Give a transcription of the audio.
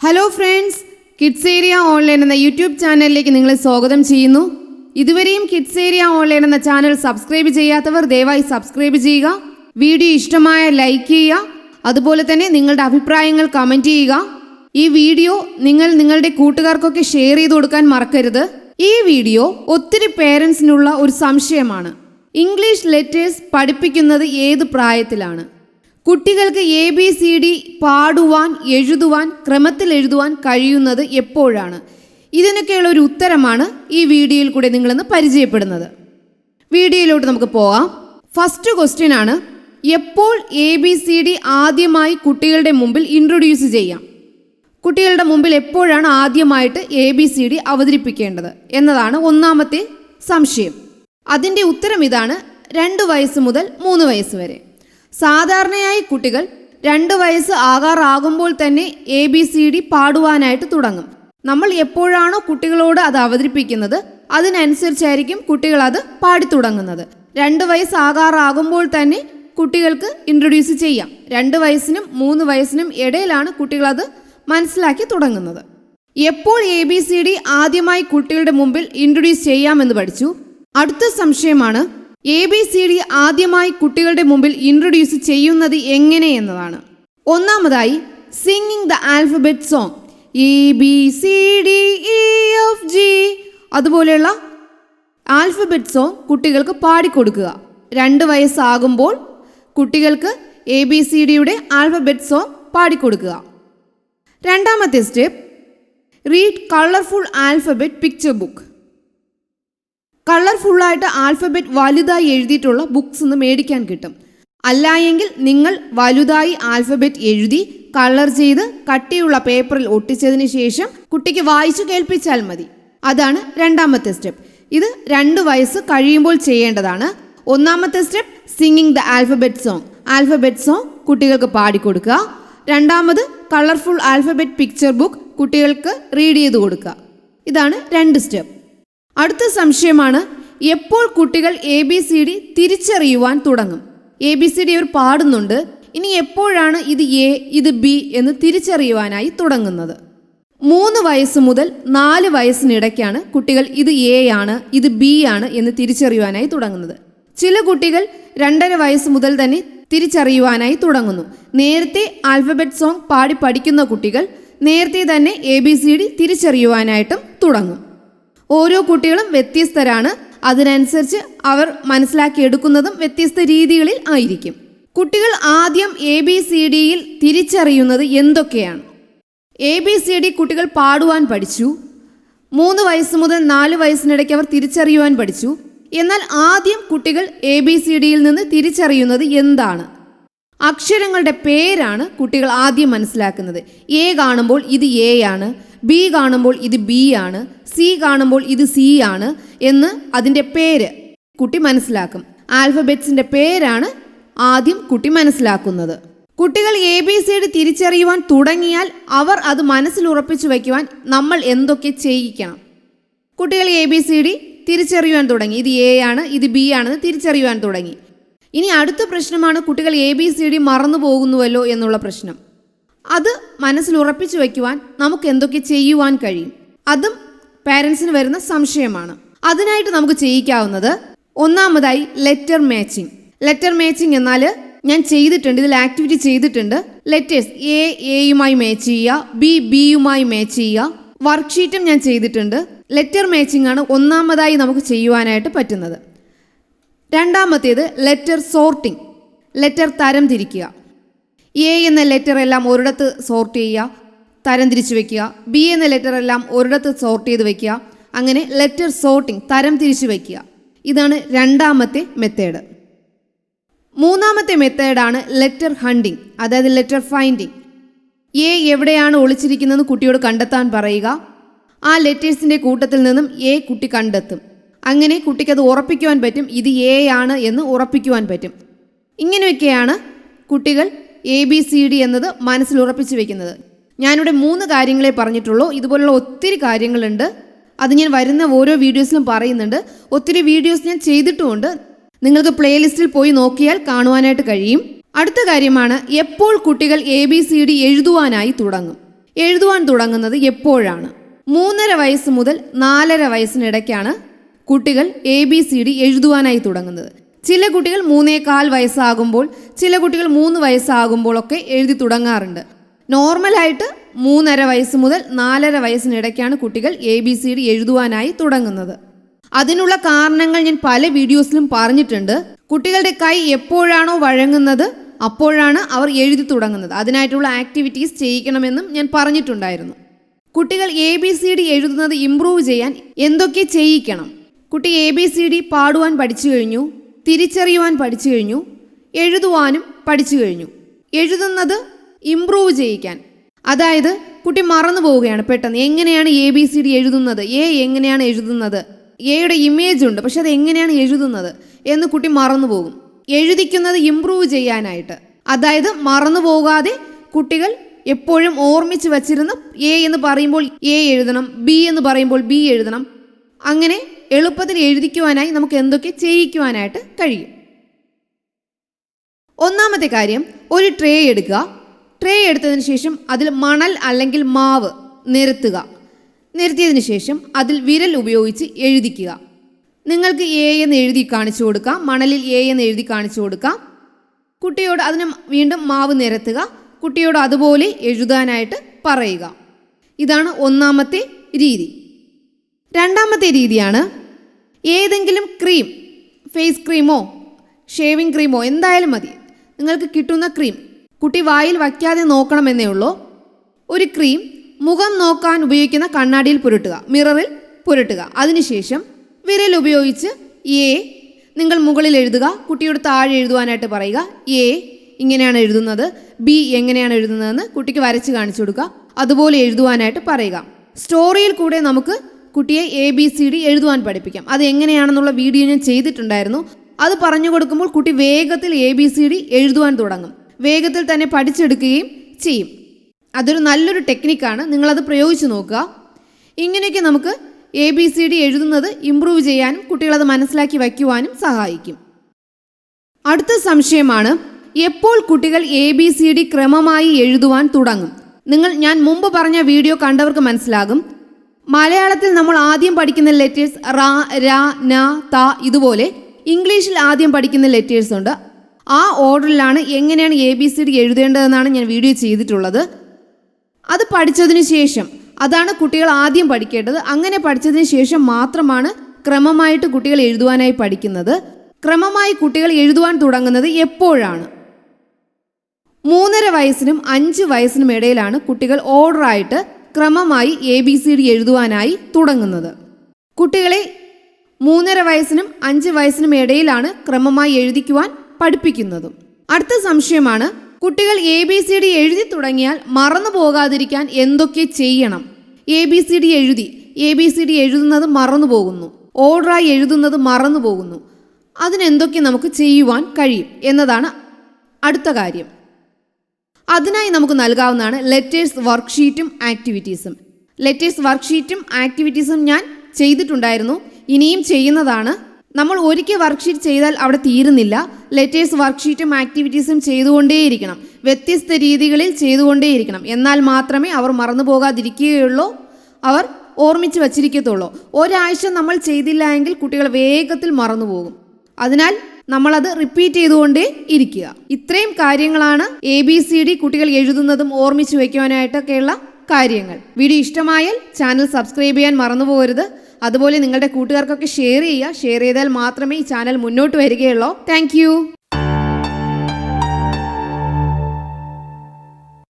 Hello friends kids area online എന്ന YouTube ചാനലിലേക്ക് നിങ്ങളെ സ്വാഗതം ചെയ്യുന്നു. ഇതുവരെയും കിഡ്സ് ഏരിയ ഓൺലൈൻ എന്ന ചാനൽ സബ്സ്ക്രൈബ് ചെയ്യാത്തവർ ദയവായി സബ്സ്ക്രൈബ് ചെയ്യുക. വീഡിയോ ഇഷ്ടമായ ലൈക്ക് ചെയ്യുക. അതുപോലെ തന്നെ നിങ്ങളുടെ അഭിപ്രായങ്ങൾ കമന്റ് ചെയ്യുക. ഈ വീഡിയോ നിങ്ങൾ നിങ്ങളുടെ കൂട്ടുകാർക്കൊക്കെ ഷെയർ ചെയ്ത് കൊടുക്കാൻ മറക്കരുത്. ഈ വീഡിയോ ഒത്തിരി പേരൻസിനുള്ള ഒരു സംശയമാണ്. ഇംഗ്ലീഷ് ലെറ്റേഴ്സ് പഠിപ്പിക്കുന്നത് ഏത് പ്രായത്തിലാണ്? കുട്ടികൾക്ക് എ ബി സി ഡി പാടുവാൻ എഴുതുവാൻ ക്രമത്തിൽ എഴുതുവാൻ കഴിയുന്നത് എപ്പോഴാണ്? ഇതിനൊക്കെയുള്ള ഒരു ഉത്തരമാണ് ഈ വീഡിയോയിൽ കൂടെ നിങ്ങളിന്ന് പരിചയപ്പെടുന്നത്. വീഡിയോയിലോട്ട് നമുക്ക് പോകാം. ഫസ്റ്റ് ക്വസ്റ്റ്യൻ ആണ് എപ്പോൾ എ ബി സി ഡി ആദ്യമായി കുട്ടികളുടെ മുമ്പിൽ ഇൻട്രൊഡ്യൂസ് ചെയ്യാം? കുട്ടികളുടെ മുമ്പിൽ എപ്പോഴാണ് ആദ്യമായിട്ട് എ ബി സി ഡി അവതരിപ്പിക്കേണ്ടത് എന്നതാണ് ഒന്നാമത്തെ സംശയം. അതിന്റെ ഉത്തരം ഇതാണ് രണ്ട് വയസ്സ് മുതൽ മൂന്ന് വയസ്സ് വരെ. സാധാരണയായി കുട്ടികൾ രണ്ട് വയസ്സ് ആകാറാകുമ്പോൾ തന്നെ എ ബി സി ഡി പാടുവാനായിട്ട് തുടങ്ങും. നമ്മൾ എപ്പോഴാണോ കുട്ടികളോട് അത് അവതരിപ്പിക്കുന്നത് അതിനനുസരിച്ചായിരിക്കും കുട്ടികൾ അത് പാടിത്തുടങ്ങുന്നത് രണ്ട് വയസ്സ് ആകാറാകുമ്പോൾ തന്നെ കുട്ടികൾക്ക് ഇൻട്രൊഡ്യൂസ് ചെയ്യാം. രണ്ട് വയസ്സിനും മൂന്ന് വയസ്സിനും ഇടയിലാണ് കുട്ടികളത് മനസ്സിലാക്കി തുടങ്ങുന്നത്. എപ്പോൾ എ ബി സി ഡി ആദ്യമായി കുട്ടികളുടെ മുമ്പിൽ ഇൻട്രൊഡ്യൂസ് ചെയ്യാമെന്ന് പഠിച്ചു? അടുത്ത സംശയമാണ് എ ബി സി ഡി ആദ്യമായി കുട്ടികളുടെ മുമ്പിൽ ഇൻട്രൊഡ്യൂസ് ചെയ്യുന്നത് എങ്ങനെ എന്നതാണ്. ഒന്നാമതായി singing the alphabet song A B C D E F G അതുപോലെയുള്ള ആൽഫബറ്റ് സോങ് കുട്ടികൾക്ക് പാടിക്കൊടുക്കുക. രണ്ട് വയസ്സാകുമ്പോൾ കുട്ടികൾക്ക് എ ബി സി ഡിയുടെ ആൽഫബറ്റ് സോങ് പാടിക്കൊടുക്കുക. രണ്ടാമത്തെ step read colourful alphabet picture book കളർഫുള്ളായിട്ട് alphabet വലുതായി എഴുതിയിട്ടുള്ള ബുക്സ് ഒന്ന് മേടിക്കാൻ കിട്ടും. അല്ലായെങ്കിൽ നിങ്ങൾ വലുതായി ആൽഫബറ്റ് എഴുതി കളർ ചെയ്ത് കട്ടിയുള്ള പേപ്പറിൽ ഒട്ടിച്ചതിന് ശേഷം കുട്ടിക്ക് വായിച്ചു കേൾപ്പിച്ചാൽ മതി. അതാണ് രണ്ടാമത്തെ സ്റ്റെപ്പ്. ഇത് രണ്ട് വയസ്സ് കഴിയുമ്പോൾ ചെയ്യേണ്ടതാണ്. ഒന്നാമത്തെ step singing the alphabet song alphabet song കുട്ടികൾക്ക് പാടിക്കൊടുക്കുക. രണ്ടാമത് കളർഫുൾ ആൽഫബറ്റ് പിക്ചർ ബുക്ക് കുട്ടികൾക്ക് റീഡ് ചെയ്ത് കൊടുക്കുക. ഇതാണ് രണ്ട് സ്റ്റെപ്പ്. അടുത്ത സംശയമാണ് എപ്പോൾ കുട്ടികൾ എ ബി സി ഡി തിരിച്ചറിയുവാൻ തുടങ്ങും? എ ബി സി ഡി അവർ പാടുന്നുണ്ട് ഇനി എപ്പോഴാണ് ഇത് എ ഇത് ബി എന്ന് തിരിച്ചറിയുവാനായി തുടങ്ങുന്നത്? മൂന്ന് വയസ്സ് മുതൽ നാല് വയസ്സിനിടയ്ക്കാണ് കുട്ടികൾ ഇത് എ ആണ് ഇത് ബി ആണ് എന്ന് തിരിച്ചറിയുവാനായി തുടങ്ങുന്നത്. ചില കുട്ടികൾ രണ്ടര വയസ്സ് മുതൽ തന്നെ തിരിച്ചറിയുവാനായി തുടങ്ങുന്നു. നേരത്തെ ആൽഫബറ്റ് സോങ് പാടി പഠിക്കുന്ന കുട്ടികൾ നേരത്തെ തന്നെ എ ബി സി ഡി തിരിച്ചറിയുവാനായിട്ടും തുടങ്ങും. ഓരോ കുട്ടികളും വ്യത്യസ്തരാണ്. അതിനനുസരിച്ച് അവർ മനസ്സിലാക്കിയെടുക്കുന്നതും വ്യത്യസ്ത രീതികളിൽ ആയിരിക്കും. കുട്ടികൾ ആദ്യം എ ബി സി ഡിയിൽ തിരിച്ചറിയുന്നത് എന്തൊക്കെയാണ്? എ ബി സി ഡി കുട്ടികൾ പാടുവാൻ പഠിച്ചു. മൂന്ന് വയസ്സ് മുതൽ നാല് വയസ്സിനിടയ്ക്ക് അവർ തിരിച്ചറിയുവാൻ പഠിച്ചു. എന്നാൽ ആദ്യം കുട്ടികൾ എ ബി സി ഡിയിൽ നിന്ന് തിരിച്ചറിയുന്നത് എന്താണ്? അക്ഷരങ്ങളുടെ പേരാണ് കുട്ടികൾ ആദ്യം മനസ്സിലാക്കുന്നത്. എ കാണുമ്പോൾ ഇത് എ ആണ് ബി കാണുമ്പോൾ ഇത് ബി ആണ് സി കാണുമ്പോൾ ഇത് സി ആണ് എന്ന് അതിന്റെ പേര് കുട്ടി മനസ്സിലാക്കും. ആൽഫബറ്റ്സിന്റെ പേരാണ് ആദ്യം കുട്ടി മനസ്സിലാക്കുന്നത്. കുട്ടികൾ എ ബി സി ഡി തിരിച്ചറിയുവാൻ തുടങ്ങിയാൽ അവർ അത് മനസ്സിൽ ഉറപ്പിച്ചു വയ്ക്കുവാൻ നമ്മൾ എന്തൊക്കെ ചെയ്യിക്കണം. കുട്ടികൾ എ ബി സി ഡി തിരിച്ചറിയുവാൻ തുടങ്ങി. ഇത് എ ആണ് ഇത് ബി ആണെന്ന് തിരിച്ചറിയുവാൻ തുടങ്ങി. ഇനി അടുത്ത പ്രശ്നമാണ് കുട്ടികൾ എ ബി സി ഡി മറന്നു പോകുന്നുവല്ലോ എന്നുള്ള പ്രശ്നം. അത് മനസ്സിൽ ഉറപ്പിച്ചു വയ്ക്കുവാൻ നമുക്ക് എന്തൊക്കെ ചെയ്യുവാൻ കഴിയും? അതും പാരൻസിന് വരുന്ന സംശയമാണ്. അതിനായിട്ട് നമുക്ക് ചെയ്യിക്കാവുന്നത് ഒന്നാമതായി ലെറ്റർ മാച്ചിങ് ലെറ്റർ മാച്ചിങ് എന്നാൽ ഞാൻ ചെയ്തിട്ടുണ്ട് ഇതിൽ ആക്ടിവിറ്റി ചെയ്തിട്ടുണ്ട്. ലെറ്റേഴ്സ് എ എയുമായി മാച്ച് ചെയ്യുക ബി ബിയുമായി മാച്ച് ചെയ്യുക. വർക്ക്ഷീറ്റും ഞാൻ ചെയ്തിട്ടുണ്ട്. ലെറ്റർ മാച്ചിങ് ആണ് ഒന്നാമതായി നമുക്ക് ചെയ്യുവാനായിട്ട് പറ്റുന്നത്. രണ്ടാമത്തേത് ലെറ്റർ സോർട്ടിംഗ് ലെറ്റർ തരം തിരിക്കുക. എ എന്ന ലെറ്റർ എല്ലാം ഒരിടത്ത് സോർട്ട് ചെയ്യുക തരം തിരിച്ച് വെക്കുക. ബി എന്ന ലെറ്റർ എല്ലാം ഒരിടത്ത് സോർട്ട് ചെയ്ത് വെക്കുക. അങ്ങനെ ലെറ്റർ സോർട്ടിംഗ് തരം തിരിച്ച് വെക്കുക. ഇതാണ് രണ്ടാമത്തെ മെത്തേഡ് മൂന്നാമത്തെ മെത്തേഡാണ് ലെറ്റർ ഹണ്ടിങ് അതായത് ലെറ്റർ ഫൈൻഡിങ് എ എവിടെയാണ് ഒളിച്ചിരിക്കുന്നതെന്ന് കുട്ടിയോട് കണ്ടെത്താൻ പറയുക. ആ ലെറ്റേഴ്സിന്റെ കൂട്ടത്തിൽ നിന്നും എ കുട്ടി കണ്ടെത്തും. അങ്ങനെ കുട്ടിക്ക് അത് ഉറപ്പിക്കുവാൻ പറ്റും. ഇത് എ ആണ് എന്ന് ഉറപ്പിക്കുവാൻ പറ്റും. ഇങ്ങനെയൊക്കെയാണ് കുട്ടികൾ എ ബി സി ഡി എന്നത് മനസ്സിൽ ഉറപ്പിച്ചു വെക്കുന്നത്. ഞാനിവിടെ മൂന്ന് കാര്യങ്ങളെ പറഞ്ഞിട്ടുള്ളൂ. ഇതുപോലുള്ള ഒത്തിരി കാര്യങ്ങളുണ്ട്. അത് ഞാൻ വരുന്ന ഓരോ വീഡിയോസിലും പറയുന്നുണ്ട്. ഒത്തിരി വീഡിയോസ് ഞാൻ ചെയ്തിട്ടുമുണ്ട്. നിങ്ങൾക്ക് പ്ലേലിസ്റ്റിൽ പോയി നോക്കിയാൽ കാണുവാനായിട്ട് കഴിയും. അടുത്ത കാര്യമാണ് എപ്പോൾ കുട്ടികൾ എ ബി സി ഡി എഴുതുവാനായി തുടങ്ങും. എഴുതുവാൻ തുടങ്ങുന്നത് എപ്പോഴാണ്? മൂന്നര വയസ്സ് മുതൽ നാലര വയസ്സിനിടയ്ക്കാണ് കുട്ടികൾ എ ബി സി ഡി എഴുതുവാനായി തുടങ്ങുന്നത്. ചില കുട്ടികൾ മൂന്നേകാൽ വയസ്സാകുമ്പോൾ ചില കുട്ടികൾ മൂന്ന് വയസ്സാകുമ്പോഴൊക്കെ എഴുതി തുടങ്ങാറുണ്ട്. നോർമലായിട്ട് മൂന്നര വയസ്സ് മുതൽ നാലര വയസ്സിനിടയ്ക്കാണ് കുട്ടികൾ എ ബി സി ഡി എഴുതുവാനായി തുടങ്ങുന്നത്. അതിനുള്ള കാരണങ്ങൾ ഞാൻ പല വീഡിയോസിലും പറഞ്ഞിട്ടുണ്ട്. കുട്ടികളുടെ കൈ എപ്പോഴാണോ വഴങ്ങുന്നത് അപ്പോഴാണ് അവർ എഴുതി തുടങ്ങുന്നത്. അതിനായിട്ടുള്ള ആക്ടിവിറ്റീസ് ചെയ്യിക്കണമെന്നും ഞാൻ പറഞ്ഞിട്ടുണ്ടായിരുന്നു. കുട്ടികൾ എ ബി സി ഡി എഴുതുന്നത് ഇമ്പ്രൂവ് ചെയ്യാൻ എന്തൊക്കെ ചെയ്യിക്കണം? കുട്ടി എ ബി സി ഡി പാടുവാൻ പഠിച്ചു കഴിഞ്ഞു തിരിച്ചറിയുവാൻ പഠിച്ചു കഴിഞ്ഞു എഴുതുവാനും പഠിച്ചു കഴിഞ്ഞു. എഴുതുന്നത് ഇമ്പ്രൂവ് ചെയ്യിക്കാൻ. അതായത് കുട്ടി മറന്നു പോവുകയാണ് പെട്ടെന്ന്. എങ്ങനെയാണ് എ ബി സി ഡി എഴുതുന്നത്? എ എങ്ങനെയാണ് എഴുതുന്നത്? എയുടെ ഇമേജ് ഉണ്ട് പക്ഷെ അത് എങ്ങനെയാണ് എഴുതുന്നത് എന്ന് കുട്ടി മറന്നു പോകും. എഴുതിക്കുന്നത് ഇമ്പ്രൂവ് ചെയ്യാനായിട്ട്. അതായത് മറന്നു പോകാതെ കുട്ടികൾ എപ്പോഴും ഓർമ്മിച്ച് വച്ചിരുന്ന് എ എന്ന് പറയുമ്പോൾ എ എഴുതണം ബി എന്ന് പറയുമ്പോൾ ബി എഴുതണം അങ്ങനെ എളുപ്പത്തിൽ എഴുതിക്കുവാനായി നമുക്ക് എന്തൊക്കെ ചെയ്യിക്കുവാനായിട്ട് കഴിയും. ഒന്നാമത്തെ കാര്യം ഒരു ട്രേ എടുക്കുക. ട്രേ എടുത്തതിന് ശേഷം അതിൽ മണൽ അല്ലെങ്കിൽ മാവ് നിരത്തുക. നിരത്തിയതിന് ശേഷം അതിൽ വിരൽ ഉപയോഗിച്ച് എഴുതിക്കുക. നിങ്ങൾക്ക് എ എന്ന് എഴുതി കാണിച്ചു കൊടുക്കാം. മണലിൽ എ എന്ന് എഴുതി കാണിച്ചു കൊടുക്കാം. കുട്ടിയോട് അതിന് വീണ്ടും മാവ് നിരത്തുക. കുട്ടിയോട് അതുപോലെ എഴുതാനായിട്ട് പറയുക. ഇതാണ് ഒന്നാമത്തെ രീതി. രണ്ടാമത്തെ രീതിയാണ് ഏതെങ്കിലും ക്രീം ഫേസ് ക്രീമോ ഷേവിംഗ് ക്രീമോ എന്തായാലും മതി. നിങ്ങൾക്ക് കിട്ടുന്ന ക്രീം കുട്ടി വായിൽ വയ്ക്കാതെ നോക്കണമെന്നേ ഉള്ളൂ. ഒരു ക്രീം മുഖം നോക്കാൻ ഉപയോഗിക്കുന്ന കണ്ണാടിയിൽ പുരട്ടുക മിററിൽ പുരട്ടുക. അതിനുശേഷം വിരൽ ഉപയോഗിച്ച് എ നിങ്ങൾ മുകളിൽ എഴുതുക കുട്ടിയോട് താഴെ എഴുതുവാനായിട്ട് പറയുക എ ഇങ്ങനെയാണ് എഴുതുന്നത് ബി എങ്ങനെയാണ് എഴുതുന്നതെന്ന് കുട്ടിക്ക് വരച്ച് കാണിച്ചു കൊടുക്കുക അതുപോലെ എഴുതുവാനായിട്ട് പറയുക. സ്റ്റോറിയിൽ കൂടെ നമുക്ക് കുട്ടിയെ എ ബി സി ഡി എഴുതുവാൻ പഠിപ്പിക്കാം. അത് എങ്ങനെയാണെന്നുള്ള വീഡിയോ ഞാൻ ചെയ്തിട്ടുണ്ടായിരുന്നു. അത് പറഞ്ഞു കൊടുക്കുമ്പോൾ കുട്ടി വേഗത്തിൽ എ ബി സി ഡി എഴുതുവാൻ തുടങ്ങും. വേഗത്തിൽ തന്നെ പഠിച്ചെടുക്കുകയും ചെയ്യും. അതൊരു നല്ലൊരു ടെക്നിക്കാണ്. നിങ്ങളത് പ്രയോഗിച്ച് നോക്കുക. ഇങ്ങനെയൊക്കെ നമുക്ക് എ ബി സി ഡി എഴുതുന്നത് ഇമ്പ്രൂവ് ചെയ്യാനും കുട്ടികളത് മനസ്സിലാക്കി വയ്ക്കുവാനും സഹായിക്കും. അടുത്ത സംശയമാണ് എപ്പോൾ കുട്ടികൾ എ ബി സി ഡി ക്രമമായി എഴുതുവാൻ തുടങ്ങും? നിങ്ങൾ ഞാൻ മുമ്പ് പറഞ്ഞ വീഡിയോ കണ്ടവർക്ക് മനസ്സിലാകും. മലയാളത്തിൽ നമ്മൾ ആദ്യം പഠിക്കുന്ന ലെറ്റേഴ്സ് റാ ര ന ത ഇതുപോലെ ഇംഗ്ലീഷിൽ ആദ്യം പഠിക്കുന്ന ലെറ്റേഴ്സ് ഉണ്ട്. ആ ഓർഡറിലാണ് എങ്ങനെയാണ് എ ബി സി ഡി എഴുതേണ്ടതെന്നാണ് ഞാൻ വീഡിയോ ചെയ്തിട്ടുള്ളത്. അത് പഠിച്ചതിന് ശേഷം അതാണ് കുട്ടികൾ ആദ്യം പഠിക്കേണ്ടത്. അങ്ങനെ പഠിച്ചതിന് ശേഷം മാത്രമാണ് ക്രമമായിട്ട് കുട്ടികൾ എഴുതുവാനായി പഠിക്കുന്നത്. ക്രമമായി കുട്ടികൾ എഴുതുവാൻ തുടങ്ങുന്നത് എപ്പോഴാണ്? മൂന്നര വയസ്സിനും അഞ്ച് വയസ്സിനും ഇടയിലാണ് കുട്ടികൾ ഓർഡറായിട്ട് ക്രമമായി എ ബി സി ഡി എഴുതുവാനായി തുടങ്ങുന്നത്. കുട്ടികളെ മൂന്നര വയസ്സിനും അഞ്ച് വയസ്സിനും ഇടയിലാണ് ക്രമമായി എഴുതിക്കുവാൻ പഠിപ്പിക്കുന്നതും. അടുത്ത സംശയമാണ് കുട്ടികൾ എ ബി സി ഡി എഴുതി തുടങ്ങിയാൽ മറന്നു പോകാതിരിക്കാൻ എന്തൊക്കെ ചെയ്യണം? എ ബി സി ഡി എഴുതി എ ബി സി ഡി എഴുതുന്നത് മറന്നു പോകുന്നു. ഓർഡറായി എഴുതുന്നത് മറന്നു പോകുന്നു. അതിനെന്തൊക്കെ നമുക്ക് ചെയ്യുവാൻ കഴിയും എന്നതാണ് അടുത്ത കാര്യം. അതിനായി നമുക്ക് നൽകാവുന്നതാണ് ലെറ്റേഴ്സ് വർക്ക്ഷീറ്റും ആക്ടിവിറ്റീസും ലെറ്റേഴ്സ് വർക്ക്ഷീറ്റും ആക്ടിവിറ്റീസും ഞാൻ ചെയ്തിട്ടുണ്ടായിരുന്നു. ഇനിയും ചെയ്യുന്നതാണ്. നമ്മൾ ഒരിക്കൽ വർക്ക്ഷീറ്റ് ചെയ്താൽ അവിടെ തീരുന്നില്ല. ലെറ്റേഴ്സ് വർക്ക്ഷീറ്റും ആക്ടിവിറ്റീസും ചെയ്തുകൊണ്ടേയിരിക്കണം. വ്യത്യസ്ത രീതികളിൽ ചെയ്തുകൊണ്ടേയിരിക്കണം. എന്നാൽ മാത്രമേ അവർ മറന്നു പോകാതിരിക്കുകയുള്ളൂ. അവർ ഓർമ്മിച്ച് വച്ചിരിക്കത്തുള്ളൂ. ഒരാഴ്ച നമ്മൾ ചെയ്തില്ല എങ്കിൽ കുട്ടികൾ വേഗത്തിൽ മറന്നു പോകും അതിനാൽ നമ്മളത് റിപ്പീറ്റ് ചെയ്തുകൊണ്ടേ ഇരിക്കുക. ഇത്രയും കാര്യങ്ങളാണ് എ ബി സി ഡി കുട്ടികൾ എഴുതുന്നതും ഓർമ്മിച്ച് വയ്ക്കുവാനായിട്ടൊക്കെയുള്ള കാര്യങ്ങൾ. വീഡിയോ ഇഷ്ടമായാൽ ചാനൽ സബ്സ്ക്രൈബ് ചെയ്യാൻ മറന്നുപോകരുത്. അതുപോലെ നിങ്ങളുടെ കൂട്ടുകാർക്കൊക്കെ ഷെയർ ചെയ്യുക. ഷെയർ ചെയ്താൽ മാത്രമേ ഈ ചാനൽ മുന്നോട്ട് വരികയുള്ളൂ. താങ്ക്